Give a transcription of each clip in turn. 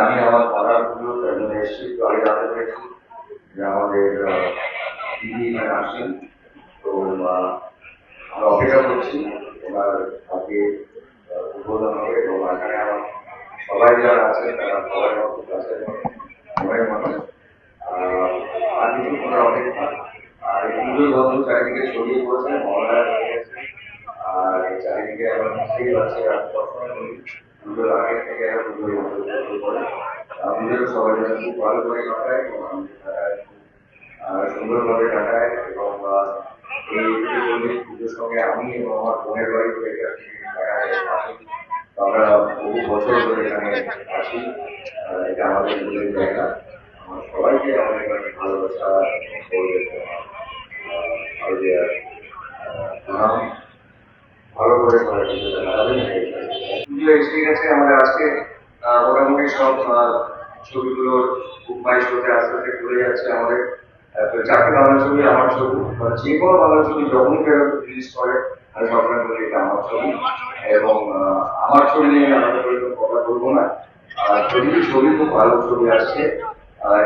আমি আমার পাড়ার পুজো এসেছি তো আমি জানতে পেরেছি যে আমাদের দিদি এখানে আসেন। তো আমরা অপেক্ষা করছি। ওনার আহ, উদ্বোধন হবে এবং এখানে আমার সবাই যারা আছেন তারা সবাই আমার খুব কাছের মানুষ, সবাই মানুষ আহ, আর কিছুক্ষণ অপেক্ষা আর এই পুজোর গন্ধ ছড়িয়ে পড়েছে হয়ে গেছে আর চারিদিকে আমরা বুঝতেই পারছি আর সবসময় পুজোর আগে থেকে একটা পুজোর মতো করে। আর সবাই যেন খুব ভালো করে কাটায় এবং সুন্দরভাবে কাটায়। এবং এই পুজোর সঙ্গে আমি এবং আমার বোনের বাড়ি করে আমরা বহু বছর ধরে এখানে আসি এটা আমাদের জায়গা। আমরা সবাইকে আমাদের ভালোবাসা করবে আর যে নাম ভালো করে করে পুজোটা লাগাবেন পুজো এসে গেছে আমাদের আজকে মোটামুটি সব খুব বাইশ হতে আস্তে আস্তে ঘুরে যাচ্ছে আমাদের। চারটে বাংলা ছবি, আমার ছবি যে কোনো বাংলা ছবি যখনই রিলিজ করে, আমি সবসময় বলি এটা আমার ছবি। এবং আমার ছবি নিয়ে আমি কথা বলব না। ছবি ছবি খুব ভালো ছবি আসছে।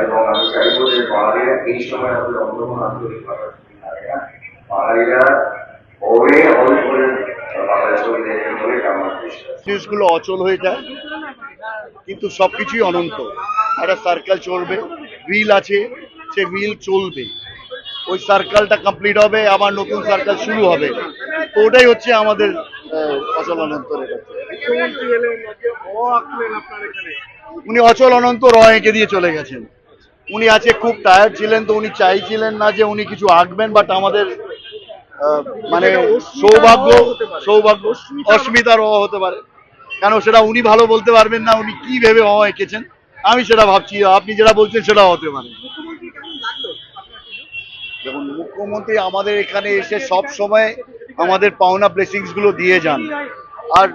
এবং আমি চাইব যে বাঙালিরা এই সময় আমাদের অন্য কোনো আন্তরিক ভাষা ছবি না বাঙালিরা ওরে ওরে করে বাংলা ছবি দেখবেন বলে এটা আমার বিশ্বাস জিনিসগুলো অচল হয়ে যায়, কিন্তু সবকিছুই অনন্ত। একটা সার্কেল চলবে হুইল আছে, সে হুইল চলবে। ওই সার্কেলটা কমপ্লিট হবে, আবার নতুন সার্কেল শুরু হবে। তো ওটাই হচ্ছে আমাদের অচল অনন্ত রেখা মুখ্যমন্ত্রী এলেন আজকে অ আঁকলেন আপনার এখানে উনি অচল অনন্ত র এঁকে দিয়ে চলে গেছেন। উনি আছে খুব টায়ার্ড ছিলেন, তো উনি চাইছিলেন না যে উনি কিছু আঁকবেন বাট আমাদের মানে সৌভাগ্য সৌভাগ্য অস্মিতার র হতে পারে। কেন সেটা উনি ভালো বলতে পারবেন না উনি কি ভেবে অ এঁকেছেন? আমি সেটা ভাবছি আপনি যেটা বলছেন সেটা হতে পারে। মুখ্যমন্ত্রী দেখুন মুখ্যমন্ত্রী আমাদের এখানে এসে সব সময় আমাদের পাওনা ব্লেসিংসগুলো দিয়ে যান। আর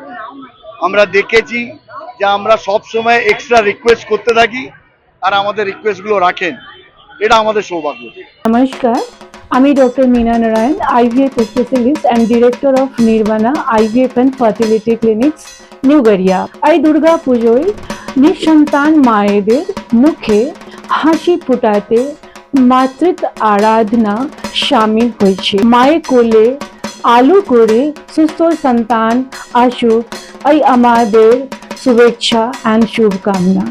আমরা দেখেছি যে আমরা সব সময় এক্সট্রা রিকোয়েস্ট করতে থাকি আর আমাদের রিকোয়েস্টগুলো রাখেন। এটা আমাদের সৌভাগ্য। নমস্কার। আমি doctor Meena Narayan IVF specialist and director of Nirvana IVF and fertility clinics new Garia এই দুর্গা পুজোয় নিঃসন্তান মায়েদের মুখে হাসি ফোটাতে মাতৃত্ব আরাধনা সামিল হয়েছে। মায়ের কোলে আলো করে সুস্থ সন্তান আসুক, এই আমাদের শুভেচ্ছা অ্যান্ড শুভকামনা।